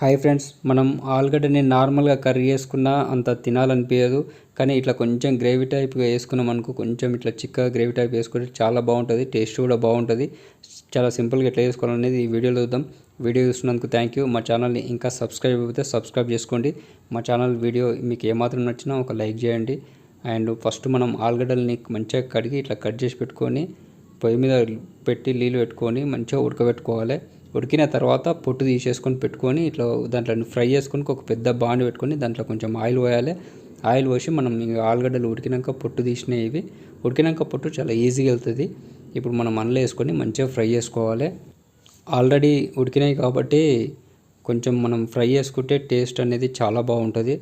Hi friends మనం ఆలుగడ్డని నార్మల్గా కర్రీ చేసుకున్నా అంత తినాలనిపించదు కానీ ఇట్లా కొంచెం గ్రేవీ టైప్గా వేసుకున్నాం అనుకో కొంచెం ఇట్లా చిక్కగా గ్రేవీ టైప్ వేసుకుంటే చాలా బాగుంటుంది టేస్ట్ కూడా బాగుంటుంది. చాలా సింపుల్గా ఎట్లా చేసుకోవాలనేది ఈ వీడియోలో చూద్దాం. వీడియో చూసినందుకు థ్యాంక్ యూ మా ఛానల్ని ఇంకా సబ్స్క్రైబ్ అయితే సబ్స్క్రైబ్ చేసుకోండి. మా ఛానల్ వీడియో మీకు ఏమాత్రం నచ్చినా ఒక లైక్ చేయండి. అండ్ ఫస్ట్ మనం ఆలుగడ్డల్ని మంచిగా కడిగి ఇట్లా కట్ చేసి పెట్టుకొని పొయ్యి మీద పెట్టి నీళ్ళు పెట్టుకొని మంచిగా ఉడకబెట్టుకోవాలి. ఉడికిన తర్వాత పొట్టు తీసేసుకొని పెట్టుకొని ఇట్లా దాంట్లో ఫ్రై చేసుకొని ఒక పెద్ద బాండ్ పెట్టుకొని దాంట్లో కొంచెం ఆయిల్ పోయాలి. ఆయిల్ పోసి మనం ఇంకా ఆలుగడ్డలు ఉడికినాక పొట్టు తీసినాయి ఇవి. ఉడికినాక పొట్టు చాలా ఈజీగా వెళ్తుంది. ఇప్పుడు మనం మనలో వేసుకొని మంచిగా ఫ్రై చేసుకోవాలి. ఆల్రెడీ ఉడికినాయి కాబట్టి కొంచెం మనం ఫ్రై చేసుకుంటే టేస్ట్ అనేది చాలా బాగుంటుంది.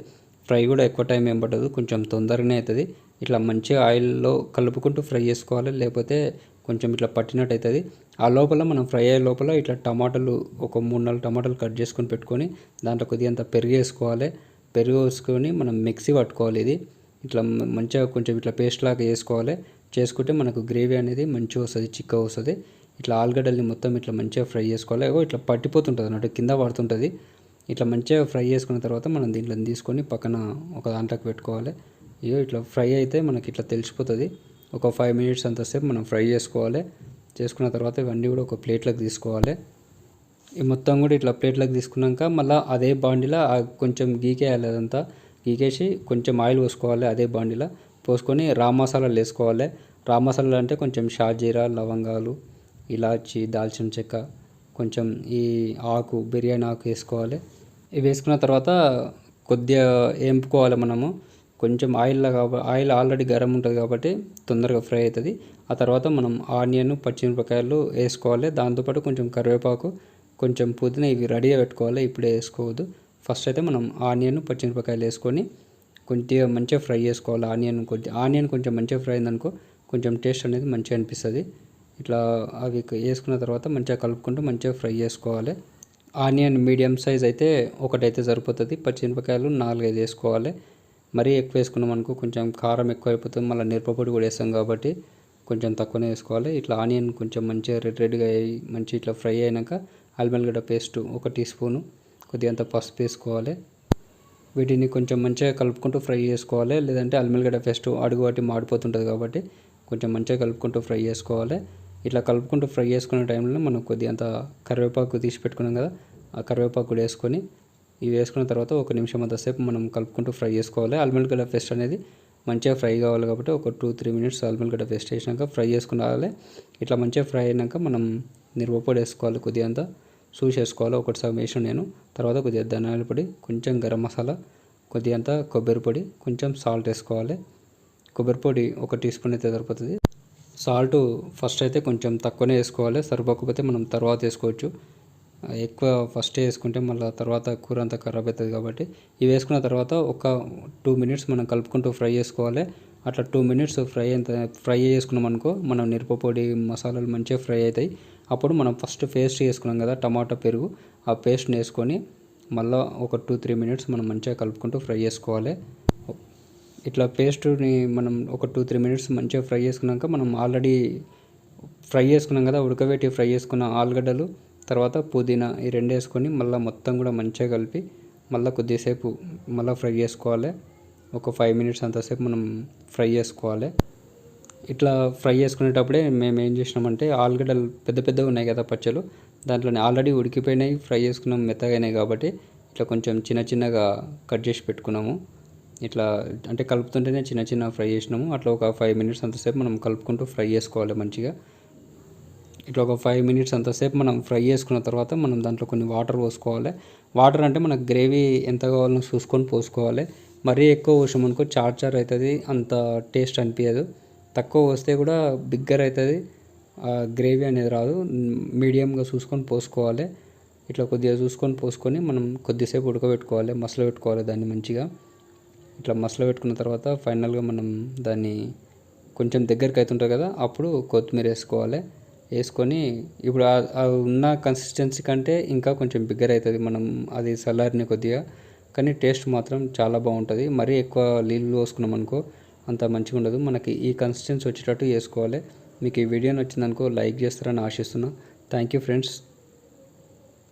ఫ్రై కూడా ఎక్కువ టైం ఏం పట్టదు. కొంచెం తొందరగానే అవుతుంది. ఇట్లా మంచిగా ఆయిల్లో కలుపుకుంటూ ఫ్రై చేసుకోవాలి. లేకపోతే కొంచెం ఇట్లా పట్టినట్టు అవుతుంది ఆ లోపల మనం ఫ్రై అయ్యే లోపల ఇట్లా టమాటాలు ఒక మూడు నాలుగు టమాటాలు కట్ చేసుకొని పెట్టుకొని దాంట్లో కొద్దిగా అంత పెరుగు వేసుకోవాలి. పెరుగు వేసుకొని మనం మిక్సీ పట్టుకోవాలి ఇది. ఇట్లా మంచిగా కొంచెం ఇట్లా పేస్ట్ లాగా వేసుకోవాలి చేసుకుంటే మనకు గ్రేవీ అనేది మంచిగా వస్తుంది చిక్కగా వస్తుంది. ఇట్లా ఆలుగడ్డల్ని మొత్తం ఇట్లా మంచిగా ఫ్రై చేసుకోవాలి. ఏవో ఇట్లా పట్టిపోతుంటుంది అన్నట్టు కింద పడుతుంటుంది. ఇట్లా మంచిగా ఫ్రై చేసుకున్న తర్వాత మనం దీంట్లో తీసుకొని పక్కన ఒక దాంట్లోకి పెట్టుకోవాలి. ఇగో ఇట్లా ఫ్రై అయితే మనకి ఇట్లా తెలిసిపోతుంది. ఒక ఫైవ్ మినిట్స్ అంతసేపు మనం ఫ్రై చేసుకోవాలి. చేసుకున్న తర్వాత ఇవన్నీ కూడా ఒక ప్లేట్లోకి తీసుకోవాలి. ఈ మొత్తం కూడా ఇట్లా ప్లేట్లోకి తీసుకున్నాక మళ్ళీ అదే బాండిలో కొంచెం గీకేయాలి అదంతా గీకేసి కొంచెం ఆయిల్ పోసుకోవాలి అదే బాండిలో పోసుకొని రా మసాలాలు వేసుకోవాలి. రా మసాలాలు అంటే కొంచెం షాజీరా లవంగాలు ఇలాచి దాల్చిన చెక్క కొంచెం ఈ ఆకు బిర్యానీ ఆకు వేసుకోవాలి. ఇవి వేసుకున్న తర్వాత కొద్దిగా వేంపుకోవాలి మనము. కొంచెం ఆయిల్లో కాబ ఆయిల్ ఆల్రెడీ గరం ఉంటుంది కాబట్టి తొందరగా ఫ్రై అవుతుంది ఆ తర్వాత మనం ఆనియన్ పచ్చిమిరపకాయలు వేసుకోవాలి. దాంతోపాటు కొంచెం కరివేపాకు కొంచెం పుదీనా ఇవి రెడీగా పెట్టుకోవాలి. ఇప్పుడే వేసుకోవద్దు. ఫస్ట్ అయితే మనం ఆనియన్ పచ్చిమిరపకాయలు వేసుకొని కొద్దిగా మంచిగా ఫ్రై చేసుకోవాలి. ఆనియన్ కొంచెం ఆనియన్ కొంచెం మంచిగా ఫ్రై అయిందనుకో కొంచెం టేస్ట్ అనేది మంచిగా అనిపిస్తుంది. ఇట్లా అవి వేసుకున్న తర్వాత మంచిగా కలుపుకుంటూ మంచిగా ఫ్రై చేసుకోవాలి. ఆనియన్ మీడియం సైజ్ అయితే ఒకటైతే సరిపోతుంది. పచ్చిమిరపకాయలు నాలుగైదు వేసుకోవాలి. మరీ ఎక్కువ వేసుకున్నాం అనుకో కొంచెం కారం ఎక్కువ అయిపోతుంది మళ్ళీ మిరపపొడి కూడా వేస్తాం కాబట్టి కొంచెం తక్కువనే వేసుకోవాలి. ఇట్లా ఆనియన్ కొంచెం మంచిగా రెడ్ రెడ్గా అయ్యి మంచి ఇట్లా ఫ్రై అయినాక అల్మల్గడ్డ పేస్ట్ ఒక టీ స్పూను కొద్దిగా అంత పసుపు వేసుకోవాలి. వీటిని కొంచెం మంచిగా కలుపుకుంటూ ఫ్రై చేసుకోవాలి. లేదంటే అల్మల్గడ్డ పేస్ట్ అడుగు వాటి మాడిపోతుంటుంది కాబట్టి కొంచెం మంచిగా కలుపుకుంటూ ఫ్రై చేసుకోవాలి. ఇట్లా కలుపుకుంటూ ఫ్రై చేసుకునే టైంలో మనం కొద్దిగా అంత కరివేపాకు తీసి పెట్టుకున్నాం కదా ఆ కరివేపాకు కూడా వేసుకొని ఇవి వేసుకున్న తర్వాత ఒక నిమిషం అంతసేపు మనం కలుపుకుంటూ ఫ్రై చేసుకోవాలి. అల్మల్గడ్డ పేస్ట్ అనేది మంచిగా ఫ్రై కావాలి కాబట్టి ఒక టూ త్రీ మినిట్స్ అల్మల్గడ్డ పేస్ట్ వేసినాక ఫ్రై చేసుకుని రావాలి ఇట్లా మంచిగా ఫ్రై అయినాక మనం నిరవపొడి వేసుకోవాలి కొద్దిగా అంతా చూసి వేసుకోవాలి. ఒకటి సగం వేసిన నేను. తర్వాత కొద్దిగా ధనియాల పొడి కొంచెం గరం మసాలా కొద్దిగా అంతా కొబ్బరి పొడి కొంచెం సాల్ట్ వేసుకోవాలి. కొబ్బరి పొడి ఒక టీ స్పూన్ అయితే సరిపోతుంది. సాల్ట్ ఫస్ట్ అయితే కొంచెం తక్కువనే వేసుకోవాలి. సరిపోకపోతే మనం తర్వాత వేసుకోవచ్చు. ఎక్కువ ఫస్ట్ వేసుకుంటే మళ్ళీ తర్వాత కూర అంతా ఖరాబ్ అవుతుంది కాబట్టి ఇవి వేసుకున్న తర్వాత ఒక టూ మినిట్స్ మనం కలుపుకుంటూ ఫ్రై చేసుకోవాలి. అట్లా టూ మినిట్స్ ఫ్రై అయిన ఫ్రై చేసుకున్నాం అనుకో మనం మిరప పొడి మసాలాలు మంచిగా ఫ్రై అవుతాయి. అప్పుడు మనం ఫస్ట్ పేస్ట్ చేసుకున్నాం కదా టమాటా పెరుగు ఆ పేస్ట్ని వేసుకొని మళ్ళీ ఒక టూ త్రీ మినిట్స్ మనం మంచిగా కలుపుకుంటూ ఫ్రై చేసుకోవాలి. ఇట్లా పేస్ట్ని మనం ఒక టూ త్రీ మినిట్స్ మంచిగా ఫ్రై చేసుకున్నాక మనం ఆల్రెడీ ఫ్రై చేసుకున్నాం కదా ఉడకబెట్టి ఫ్రై చేసుకున్న ఆలుగడ్డలు తర్వాత పుదీనా ఈ రెండు వేసుకొని మళ్ళీ మొత్తం కూడా మంచిగా కలిపి మళ్ళీ కొద్దిసేపు మళ్ళీ ఫ్రై చేసుకోవాలి. ఒక ఫైవ్ మినిట్స్ అంతసేపు మనం ఫ్రై చేసుకోవాలి. ఇట్లా ఫ్రై చేసుకునేటప్పుడే మేము ఏం చేసినామంటే ఆలుగడ్డలు పెద్ద పెద్దగా ఉన్నాయి కదా పచ్చలు దాంట్లోనే ఆల్రెడీ ఉడికిపోయినాయి ఫ్రై చేసుకున్నాం మెత్తగైనాయి కాబట్టి ఇట్లా కొంచెం చిన్న చిన్నగా కట్ చేసి పెట్టుకున్నాము. ఇట్లా అంటే కలుపుతుంటేనే చిన్న చిన్న ఫ్రై చేసినాము. అట్లా ఒక ఫైవ్ మినిట్స్ అంతసేపు మనం కలుపుకుంటూ ఫ్రై చేసుకోవాలి మంచిగా. ఇట్లా ఒక ఫైవ్ మినిట్స్ అంతసేపు మనం ఫ్రై చేసుకున్న తర్వాత మనం దాంట్లో కొన్ని వాటర్ పోసుకోవాలి. వాటర్ అంటే మనకు గ్రేవీ ఎంత కావాలో చూసుకొని పోసుకోవాలి. మరీ ఎక్కువ పోసాం అనుకో చార్ చార్ అవుతుంది అంత టేస్ట్ అనిపించదు తక్కువ పోస్తే కూడా బిగ్గర్ అవుతుంది గ్రేవీ అనేది రాదు. మీడియంగా చూసుకొని పోసుకోవాలి. ఇట్లా కొద్దిగా చూసుకొని పోసుకొని మనం కొద్దిసేపు ఉడకబెట్టుకోవాలి మసలు పెట్టుకోవాలి దాన్ని మంచిగా. ఇట్లా మసలు పెట్టుకున్న తర్వాత ఫైనల్గా మనం దాన్ని కొంచెం దగ్గరికి అవుతుంటుంది కదా అప్పుడు కొత్తిమీర వేసుకోవాలి. వేసుకొని ఇప్పుడు ఉన్న కన్సిస్టెన్సీ కంటే ఇంకా కొంచెం బిగ్గర్ అవుతుంది మనం అది చల్లారిన కొద్దిగా. కానీ టేస్ట్ మాత్రం చాలా బాగుంటుంది. మరీ ఎక్కువ నీళ్ళు పోసుకున్నాం అనుకో అంత మంచిగా ఉండదు. మనకి ఈ కన్సిస్టెన్సీ వచ్చేటట్టు చేసుకోవాలి మీకు ఈ వీడియో నచ్చిందనుకో లైక్ చేస్తారని ఆశిస్తున్నా. Thank you friends